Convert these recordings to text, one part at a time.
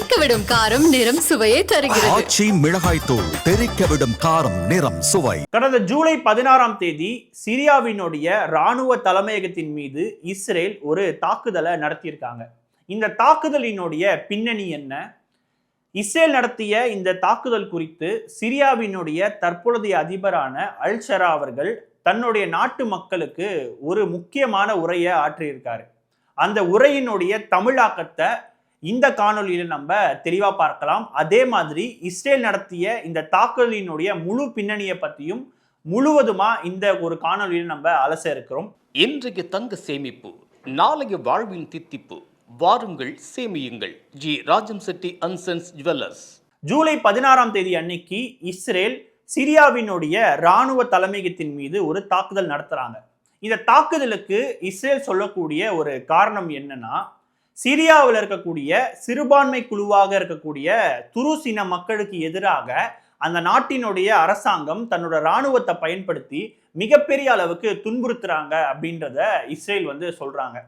தெறிக்கவிடும் காரம் நிறம் சுவையை தருகிறது. ஆச்சி மிளகாய் தூள் தெறிக்க விடும் காரம் நிறம் சுவை. கடந்த ஜூலை பதினாறாம் தேதி சிரியாவினுடைய ராணுவ தலைமையகத்தின் மீது இஸ்ரேல் ஒரு தாக்குதலை நடத்தியிருக்காங்க. இந்த தாக்குதலினுடைய பின்னணி என்ன? இஸ்ரேல் நடத்திய இந்த தாக்குதல் குறித்து சிரியாவினுடைய தற்பொழுதைய அதிபரான அல் ஷரா அவர்கள் தன்னுடைய நாட்டு மக்களுக்கு ஒரு முக்கியமான உரையை ஆற்றியிருக்காரு. அந்த உரையினுடைய தமிழாக்கத்தை இந்த காணொளியில் நம்ம தெளிவா பார்க்கலாம். அதே மாதிரி இஸ்ரேல் நடத்திய இந்த தாக்குதலினுடைய முழு பின்னணியை பத்தியும் முழுவதுமா இந்த ஒரு காணொளியில் நம்ம அலச இருக்கிறோம். இன்றைய தங்க சேமிப்பு நாளைய வாழ்வின் தித்திப்பு வாருங்கள் சேமியுங்கள். G. Rajam Chetty and sons jewellers. July பதினாறாம் தேதி அன்னைக்கு இஸ்ரேல் சிரியாவினுடைய ராணுவ தலைமையகத்தின் மீது ஒரு தாக்குதல் நடத்துறாங்க. இந்த தாக்குதலுக்கு இஸ்ரேல் சொல்லக்கூடிய ஒரு காரணம் என்னன்னா சிரியாவில் இருக்கக்கூடிய சிறுபான்மை குழுவாக இருக்கக்கூடிய துருசின மக்களுக்கு எதிராக அந்த நாட்டினுடைய அரசாங்கம் தன்னோட இராணுவத்தை பயன்படுத்தி மிகப்பெரிய அளவுக்கு துன்புறுத்துறாங்க அப்படின்றத இஸ்ரேல் வந்து சொல்றாங்க.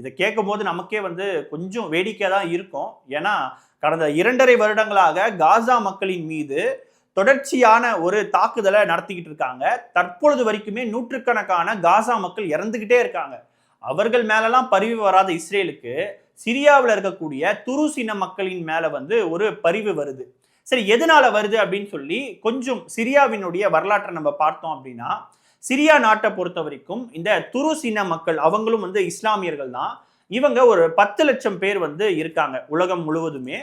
இதை கேட்கும் போது நமக்கே வந்து கொஞ்சம் வேடிக்கை தான் இருக்கும். ஏன்னா கடந்த இரண்டரை வருடங்களாக காசா மக்களின் மீது தொடர்ச்சியான ஒரு தாக்குதலை நடத்திக்கிட்டு இருக்காங்க. தற்பொழுது வரைக்குமே நூற்றுக்கணக்கான காசா மக்கள் இறந்துகிட்டே இருக்காங்க. அவர்கள் மேலெல்லாம் பரிவு வராத இஸ்ரேலுக்கு சிரியாவில் இருக்கக்கூடிய துருசின மக்களின் மேலே வந்து ஒரு பரிவு வருது. சரி எதனால வருது அப்படின்னு சொல்லி கொஞ்சம் சிரியாவினுடைய வரலாற்றை நம்ம பார்த்தோம் அப்படின்னா சிரியா நாட்டை பொறுத்த வரைக்கும் இந்த துருசின மக்கள் அவங்களும் வந்து இஸ்லாமியர்கள் தான். இவங்க ஒரு பத்து லட்சம் பேர் வந்து இருக்காங்க உலகம் முழுவதுமே.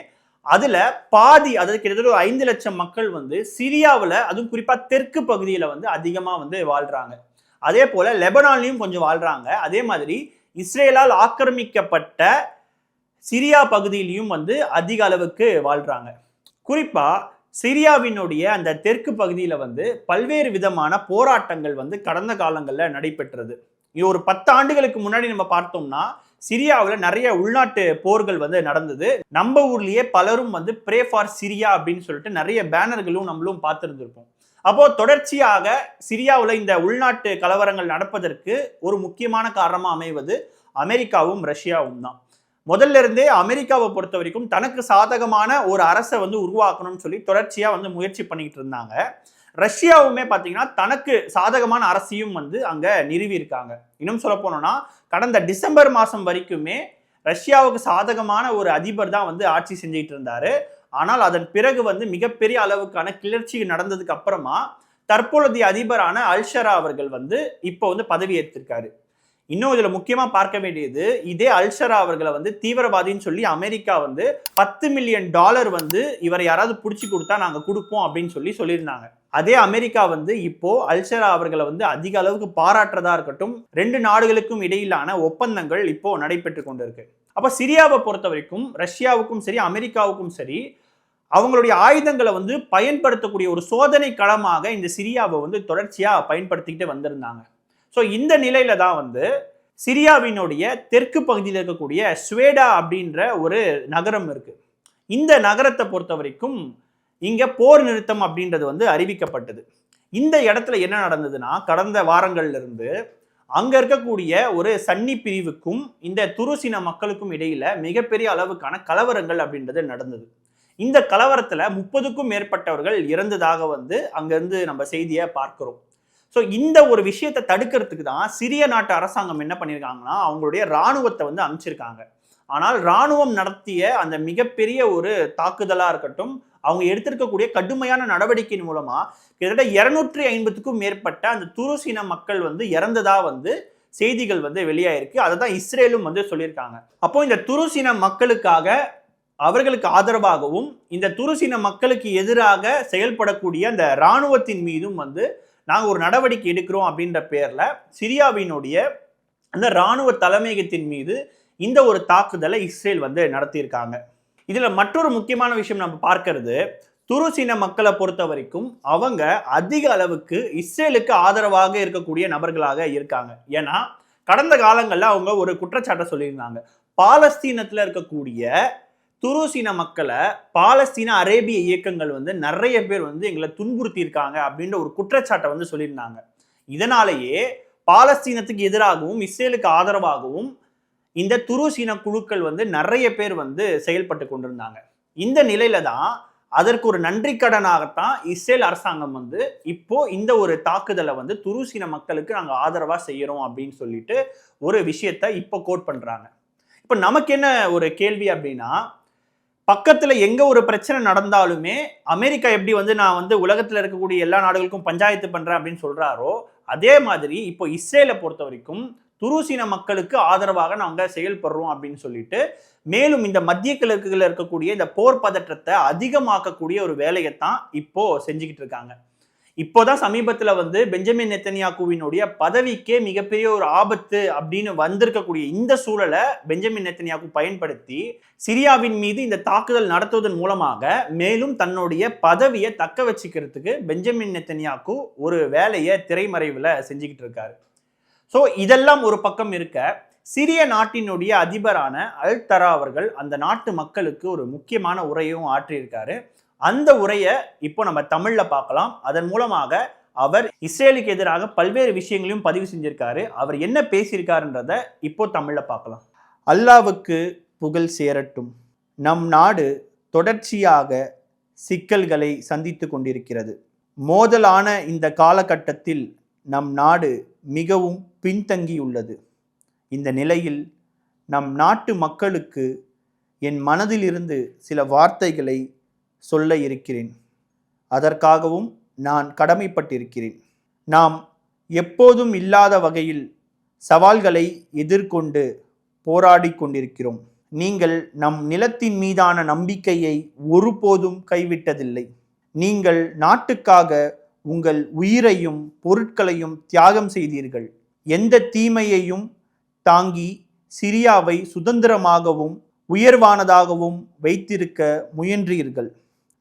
அதுல பாதி அதாவது கிட்டத்தட்ட ஒரு ஐந்து லட்சம் மக்கள் வந்து சிரியாவில் அதுவும் குறிப்பாக தெற்கு பகுதியில் வந்து அதிகமாக வந்து வாழ்றாங்க. அதே போல் லெபனான்லேயும் கொஞ்சம் வாழ்கிறாங்க அதே மாதிரி இஸ்ரேலால் ஆக்கிரமிக்கப்பட்ட சிரியா பகுதியிலையும் வந்து அதிக அளவுக்கு வாழ்கிறாங்க குறிப்பாக சிரியாவினுடைய அந்த தெற்கு பகுதியில் வந்து பல்வேறு விதமான போராட்டங்கள் வந்து கடந்த காலங்களில் நடைபெற்றது. இது ஒரு பத்து ஆண்டுகளுக்கு முன்னாடி நம்ம பார்த்தோம்னா சிரியாவில் நிறைய உள்நாட்டு போர்கள் வந்து நடந்தது. நம்ம ஊர்லேயே பலரும் வந்து ப்ரே ஃபார் சிரியா அப்படின்னு சொல்லிட்டு நிறைய பேனர்களும் நம்மளும் பார்த்துருந்துருப்போம். அப்போது தொடர்ச்சியாக சிரியாவில் இந்த உள்நாட்டு கலவரங்கள் நடப்பதற்கு ஒரு முக்கியமான காரணமாக அமைவது அமெரிக்காவும் ரஷ்யாவும் தான். முதல்ல இருந்தே அமெரிக்காவை பொறுத்த வரைக்கும் தனக்கு சாதகமான ஒரு அரசை வந்து உருவாக்கணும்னு சொல்லி தொடர்ச்சியாக வந்து முயற்சி பண்ணிக்கிட்டு இருந்தாங்க. ரஷ்யாவுமே பார்த்தீங்கன்னா தனக்கு சாதகமான அரசையும் வந்து அங்கே நிறுவி இருக்காங்க இன்னும் சொல்ல போனோம்னா கடந்த டிசம்பர் மாதம் வரைக்குமே ரஷ்யாவுக்கு சாதகமான ஒரு அதிபர் தான் வந்து ஆட்சி செஞ்சுக்கிட்டு இருந்தாரு. ஆனால் அதன் பிறகு வந்து மிகப்பெரிய அளவுக்கான கிளர்ச்சி நடந்ததுக்கு அப்புறமா தற்பொழுதைய அதிபரான அல்ஷரா அவர்கள் வந்து இப்போ வந்து பதவி ஏற்றிருக்காரு. இன்னும் இதுல முக்கியமா பார்க்க வேண்டியது இதே அல்ஷரா அவர்களை வந்து தீவிரவாதின்னு சொல்லி அமெரிக்கா வந்து பத்து மில்லியன் டாலர் வந்து இவரை யாராவது பிடிச்சி கொடுத்தா நாங்க கொடுப்போம் அப்படின்னு சொல்லி சொல்லியிருந்தாங்க. அதே அமெரிக்கா வந்து இப்போ அல்ஷரா அவர்களை வந்து அதிக அளவுக்கு பாராட்டுறதா இருக்கட்டும் ரெண்டு நாடுகளுக்கும் இடையிலான ஒப்பந்தங்கள் இப்போ நடைபெற்று கொண்டிருக்கு. அப்போ சிரியாவை பொறுத்த வரைக்கும் ரஷ்யாவுக்கும் சரி அமெரிக்காவுக்கும் சரி அவங்களுடைய ஆயுதங்களை வந்து பயன்படுத்தக்கூடிய ஒரு சோதனை களமாக இந்த சிரியாவை வந்து தொடர்ச்சியாக பயன்படுத்திக்கிட்டு வந்திருந்தாங்க. ஸோ இந்த நிலையில தான் வந்து சிரியாவினுடைய தெற்கு பகுதியில் இருக்கக்கூடிய ஸ்வேடா அப்படின்ற ஒரு நகரம் இருக்கு. இந்த நகரத்தை பொறுத்த வரைக்கும் இங்கே போர் நிறுத்தம் அப்படின்றது வந்து அறிவிக்கப்பட்டது. இந்த இடத்துல என்ன நடந்ததுன்னா கடந்த வாரங்கள்லேருந்து அங்கே இருக்கக்கூடிய ஒரு சன்னி பிரிவுக்கும் இந்த துருசின மக்களுக்கும் இடையில் மிகப்பெரிய அளவுக்கான கலவரங்கள் அப்படின்றது நடந்தது. இந்த கலவரத்தில் முப்பதுக்கும் மேற்பட்டவர்கள் இறந்ததாக வந்து அங்கேருந்து நம்ம செய்தியை பார்க்குறோம். ஸோ இந்த ஒரு விஷயத்தை தடுக்கிறதுக்கு தான் சிரிய நாட்டு அரசாங்கம் என்ன பண்ணியிருக்காங்கன்னா அவங்களுடைய இராணுவத்தை வந்து அமைச்சிருக்காங்க. ஆனால் இராணுவம் நடத்திய அந்த மிகப்பெரிய ஒரு தாக்குதலாக இருக்கட்டும் அவங்க எடுத்திருக்கக்கூடிய கடுமையான நடவடிக்கையின் மூலமா கிட்டத்தட்ட இருநூற்றி ஐம்பதுக்கும் மேற்பட்ட அந்த துருசீன மக்கள் வந்து இறந்ததா வந்து செய்திகள் வந்து வெளியாயிருக்கு. அதை தான் இஸ்ரேலும் வந்து சொல்லியிருக்காங்க. அப்போ இந்த துருசீன மக்களுக்காக அவர்களுக்கு ஆதரவாகவும் இந்த துருசின மக்களுக்கு எதிராக செயல்படக்கூடிய அந்த இராணுவத்தின் மீதும் வந்து நாங்கள் ஒரு நடவடிக்கை எடுக்கிறோம் அப்படின்ற பேரில் சிரியாவினுடைய அந்த இராணுவ தலைமையகத்தின் மீது இந்த ஒரு தாக்குதலை இஸ்ரேல் வந்து நடத்தியிருக்காங்க. இதில் மற்றொரு முக்கியமான விஷயம் நம்ம பார்க்கறது துருசீன மக்களை பொறுத்த வரைக்கும் அவங்க அதிக அளவுக்கு இஸ்ரேலுக்கு ஆதரவாக இருக்கக்கூடிய நபர்களாக இருக்காங்க. ஏன்னா கடந்த காலங்களில் அவங்க ஒரு குற்றச்சாட்டை சொல்லியிருந்தாங்க. பாலஸ்தீனத்தில் இருக்கக்கூடிய துருசீன மக்களை பாலஸ்தீன அரேபிய இயக்கங்கள் வந்து நிறைய பேர் வந்து எங்களை துன்புறுத்தியிருக்காங்க அப்படின்ற ஒரு குற்றச்சாட்டை வந்து சொல்லியிருந்தாங்க. இதனாலேயே பாலஸ்தீனத்துக்கு எதிராகவும் இஸ்ரேலுக்கு ஆதரவாகவும் இந்த துருசீன குழுக்கள் வந்து நிறைய பேர் வந்து செயல்பட்டு கொண்டிருந்தாங்க. இந்த நிலையில தான் அதற்கு ஒரு நன்றி கடனாகத்தான் இஸ்ரேல் அரசாங்கம் வந்து இப்போ இந்த ஒரு தாக்குதலை வந்து துருசீன மக்களுக்கு நாங்கள் ஆதரவா செய்யறோம் அப்படின்னு சொல்லிட்டு ஒரு விஷயத்த இப்போ கோட் பண்றாங்க. இப்போ நமக்கு என்ன ஒரு கேள்வி அப்படின்னா பக்கத்துல எங்க ஒரு பிரச்சனை நடந்தாலுமே அமெரிக்கா எப்படி வந்து நான் வந்து உலகத்துல இருக்கக்கூடிய எல்லா நாடுகளுக்கும் பஞ்சாயத்து பண்றேன் அப்படின்னு சொல்றாரோ அதே மாதிரி இப்போ இஸ்ரேலை பொறுத்த வரைக்கும் துருசீன மக்களுக்கு ஆதரவாக நாங்கள் செயல்படுறோம் அப்படின்னு சொல்லிட்டு மேலும் இந்த மத்திய கிழக்குல இருக்கக்கூடிய இந்த போர் பதற்றத்தை அதிகமாக்கக்கூடிய ஒரு வேலையைத்தான் இப்போ செஞ்சுக்கிட்டு இருக்காங்க. இப்போதான் சமீபத்தில் வந்து பெஞ்சமின் நெத்தனியாக்குவினுடைய பதவிக்கே மிகப்பெரிய ஒரு ஆபத்து அப்படின்னு வந்திருக்கக்கூடிய இந்த சூழலை பெஞ்சமின் நெத்தனியாக்கு பயன்படுத்தி சிரியாவின் மீது இந்த தாக்குதல் நடத்துவதன் மூலமாக மேலும் தன்னுடைய பதவியை தக்க வச்சுக்கிறதுக்கு பெஞ்சமின் நெத்தனியாக்கு ஒரு வேலையை திரைமறைவில் செஞ்சுக்கிட்டு இருக்காரு. ஸோ இதெல்லாம் ஒரு பக்கம் இருக்க சிரிய நாட்டினுடைய அதிபரான அல் தரா அவர்கள் அந்த நாட்டு மக்களுக்கு ஒரு முக்கியமான உரையும் ஆற்றியிருக்காரு. அந்த உரையை இப்போ நம்ம தமிழில் பார்க்கலாம். அதன் மூலமாக அவர் இஸ்ரேலுக்கு எதிராக பல்வேறு விஷயங்களையும் பதிவு செஞ்சிருக்காரு. அவர் என்ன பேசியிருக்காருன்றத இப்போ தமிழில் பார்க்கலாம். அல்லாவுக்கு புகழ் சேரட்டும். நம் நாடு தொடர்ச்சியாக சிக்கல்களை சந்தித்து கொண்டிருக்கிறது. மோதலான இந்த காலகட்டத்தில் நம் நாடு மிகவும் பின்தங்கியுள்ளது. இந்த நிலையில் நம் நாட்டு மக்களுக்கு என் மனதிலிருந்து சில வார்த்தைகளை சொல்ல இருக்கிறேன். அதற்காகவும் நான் கடமைப்பட்டிருக்கிறேன். நாம் எப்போதும் இல்லாத வகையில் சவால்களை எதிர்கொண்டு போராடி கொண்டிருக்கிறோம். நீங்கள் நம் நிலத்தின் மீதான நம்பிக்கையை ஒருபோதும் கைவிட்டதில்லை. நீங்கள் நாட்டுக்காக உங்கள் உயிரையும் பொருட்களையும் தியாகம் செய்தீர்கள். எந்த தீமையையும் தாங்கி சிரியாவை சுதந்திரமாகவும் உயர்வானதாகவும் வைத்திருக்க முயன்றீர்கள்.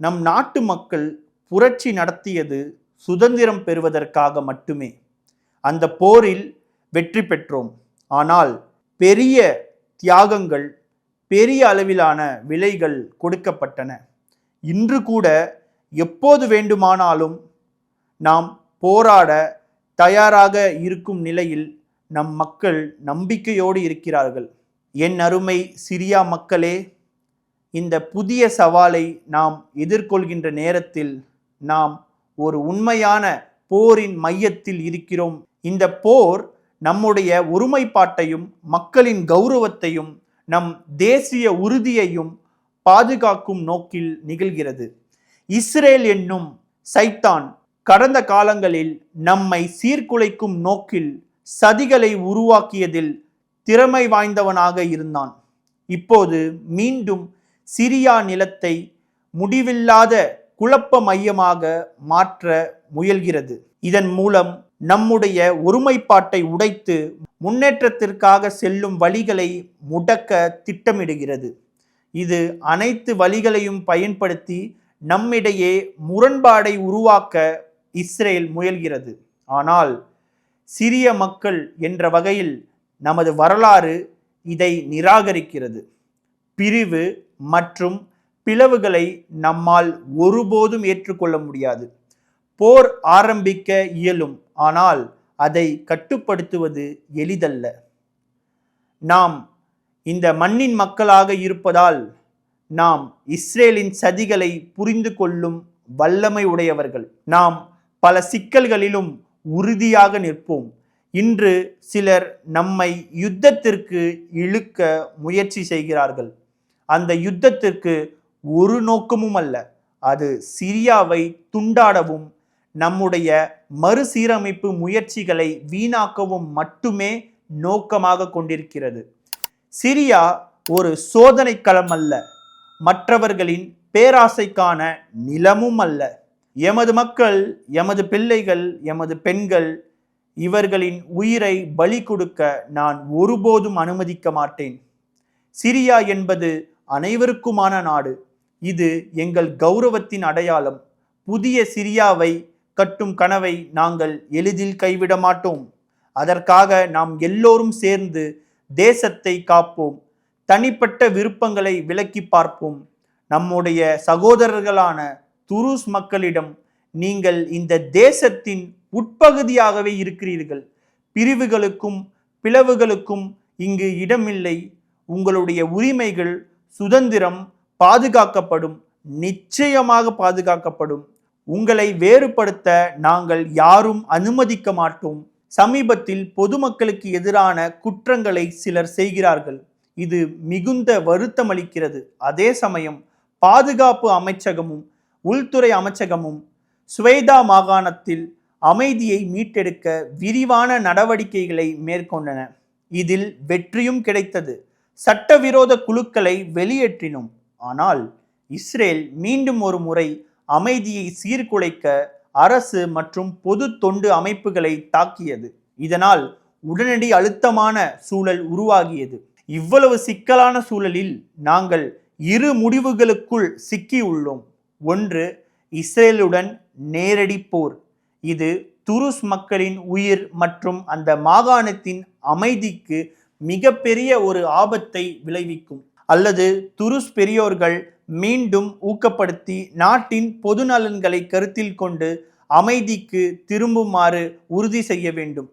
நம் நாட்டு மக்கள் புரட்சி நடத்தியது சுதந்திரம் பெறுவதற்காக மட்டுமே. அந்த போரில் வெற்றி பெற்றோம். ஆனால் பெரிய தியாகங்கள் பெரிய அளவிலான விலைகள் கொடுக்கப்பட்டன. இன்று கூட எப்போது வேண்டுமானாலும் நாம் போராட தயாராக இருக்கும் நிலையில் நம் மக்கள் நம்பிக்கையோடு இருக்கிறார்கள். என் அருமை சிரியா மக்களே இந்த புதிய சவாலை நாம் எதிர்கொள்கின்ற நேரத்தில் நாம் ஒரு உண்மையான போரின் மையத்தில் இருக்கிறோம். இந்த போர் நம்முடைய ஒருமைப்பாட்டையும் மக்களின் கௌரவத்தையும் நம் தேசிய உறுதியையும் பாதுகாக்கும் நோக்கில் நிகழ்கிறது. இஸ்ரேல் என்னும் சைத்தான் கடந்த காலங்களில் நம்மை சீர்குலைக்கும் நோக்கில் சதிகளை உருவாக்கியதில் திறமை வாய்ந்தவனாக இருந்தான். இப்போது மீண்டும் சிரியா நிலத்தை முடிவில்லாத குழப்ப மையமாக மாற்ற முயல்கிறது. இதன் மூலம் நம்முடைய ஒருமைப்பாட்டை உடைத்து முன்னேற்றத்திற்காக செல்லும் வழிகளை முடக்க திட்டமிடுகிறது. இது அனைத்து வழிகளையும் பயன்படுத்தி நம்மிடையே முரண்பாடை உருவாக்க இஸ்ரேல் முயல்கிறது. ஆனால் சிறிய மக்கள் என்ற வகையில் நமது வரலாறு இதை நிராகரிக்கிறது. பிரிவு மற்றும் பிளவுகளை நம்மால் ஒருபோதும் ஏற்றுக்கொள்ள முடியாது. போர் ஆரம்பிக்க இயலும் ஆனால் அதை கட்டுப்படுத்துவது எளிதல்ல. நாம் இந்த மண்ணின் மக்களாக இருப்பதால் நாம் இஸ்ரேலின் சதிகளை புரிந்து கொள்ளும் வல்லமை உடையவர்கள். நாம் பல சிக்கல்களிலும் உறுதியாக நிற்போம். இன்று சிலர் நம்மை யுத்தத்திற்கு இழுக்க முயற்சி செய்கிறார்கள். அந்த யுத்தத்திற்கு ஒரு நோக்கமும் அல்ல அது சிரியாவை துண்டாடவும் நம்முடைய மறுசீரமைப்பு முயற்சிகளை வீணாக்கவும் மட்டுமே நோக்கமாக கொண்டிருக்கிறது. சிரியா ஒரு சோதனை களம் அல்ல மற்றவர்களின் பேராசைக்கான நிலமும் அல்ல. எமது மக்கள் எமது பிள்ளைகள் எமது பெண்கள் இவர்களின் உயிரை பலி கொடுக்க நான் ஒருபோதும் அனுமதிக்க மாட்டேன். சிரியா என்பது அனைவருக்குமான நாடு. இது எங்கள் கௌரவத்தின் அடையாளம். புதிய சிரியாவை கட்டும் கனவை நாங்கள் எளிதில் கைவிட மாட்டோம். அதற்காக நாம் எல்லோரும் சேர்ந்து தேசத்தை காப்போம். தனிப்பட்ட விருப்பங்களை விலக்கி பார்ப்போம். நம்முடைய சகோதரர்களான துருஸ் மக்களிடம் நீங்கள் இந்த தேசத்தின் உட்பகுதியாகவே இருக்கிறீர்கள். பிரிவுகளுக்கும் பிளவுகளுக்கும் இங்கு இடமில்லை. உங்களுடைய உரிமைகள் சுதந்திரம் பாதுகாக்கப்படும் நிச்சயமாக பாதுகாக்கப்படும். உங்களை வேறுபடுத்த நாங்கள் யாரும் அனுமதிக்க மாட்டோம். சமீபத்தில் பொதுமக்களுக்கு எதிரான குற்றங்களை சிலர் செய்கிறார்கள். இது மிகுந்த வருத்தமளிக்கிறது. அதே சமயம் பாதுகாப்பு அமைச்சகமும் உள்துறை அமைச்சகமும் ஸ்வேதா மாகாணத்தில் அமைதியை மீட்டெடுக்க விரிவான நடவடிக்கைகளை மேற்கொண்டன. இதில் வெற்றியும் கிடைத்தது. சட்டவிரோத குழுக்களை வெளியேற்றினோம். ஆனால் இஸ்ரேல் மீண்டும் ஒரு முறை அமைதியை சீர்குலைக்க அரசு மற்றும் பொது தொண்டு அமைப்புகளை தாக்கியது. இதனால் உடனடி அழுத்தமான சூழல் உருவாகியது. இவ்வளவு சிக்கலான சூழலில் நாங்கள் இரு முடிவுகளுக்குள் சிக்கியுள்ளோம். ஒன்று இஸ்ரேலுடன் நேரடி போர். இது துருஸ் மக்களின் உயிர் மற்றும் அந்த மாகாணத்தின் அமைதிக்கு மிகப்பெரிய ஒரு ஆபத்தை விளைவிக்கும். அல்லது துருஸ் பெரியோர்கள் மீண்டும் ஊக்கப்படுத்தி நாட்டின் பொது நலன்களை கருத்தில் கொண்டு அமைதிக்கு திரும்புமாறு உறுதி செய்ய வேண்டும்.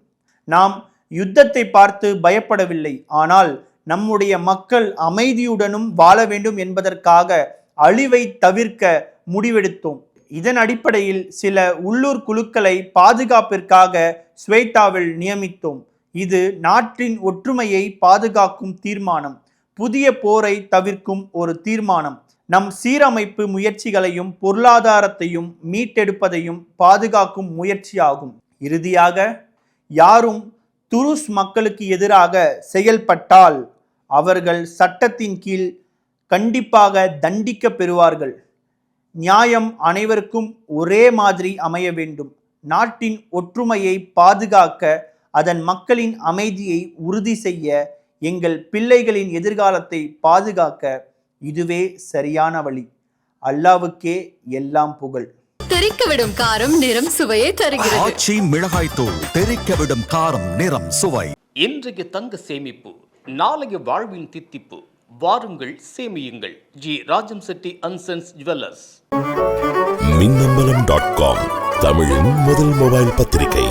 நாம் யுத்தத்தை பார்த்து பயப்படவில்லை. ஆனால் நம்முடைய மக்கள் அமைதியுடனும் வாழ வேண்டும் என்பதற்காக அழிவை தவிர்க்க முடிவெடுத்தோம். இதன் அடிப்படையில் சில உள்ளூர் குழுக்களை பாதுகாப்பிற்காக ஸ்வேதாவில் நியமித்தோம். இது நாட்டின் ஒற்றுமையை பாதுகாக்கும் தீர்மானம். புதிய போரை தவிர்க்கும் ஒரு தீர்மானம். நம் சீரமைப்பு முயற்சிகளையும் பொருளாதாரத்தையும் மீட்டெடுப்பதையும் பாதுகாக்கும் முயற்சியாகும். இறுதியாக யாரும் துருஸ் மக்களுக்கு எதிராக செயல்பட்டால் அவர்கள் சட்டத்தின் கீழ் கண்டிப்பாக தண்டிக்க பெறுவார்கள். நியாயம் அனைவருக்கும் ஒரே மாதிரி அமைய வேண்டும். நாட்டின் ஒற்றுமையை பாதுகாக்க அதன் மக்களின் அமைதியை உறுதி செய்ய எங்கள் பிள்ளைகளின் எதிர்காலத்தை பாதுகாக்க இதுவே சரியான வழி. அல்லாவுக்கே எல்லாம் புகழ். தெறிக்கவிடும் காரம் நிறம் சுவையை தருகிறது. ஆச்சி மிளகாய் தூள் தெறிக்கவிடும் காரம் நிறம் சுவை. இன்றைய தங்க சேமிப்பு நாளைய வாழ்வின் தித்திப்பு வாருங்கள் சேமியுங்கள். G. Rajam Chetty and sons jewellers Minnambalam dot com தமிழின் முதல் மொபைல் பத்திரிகை.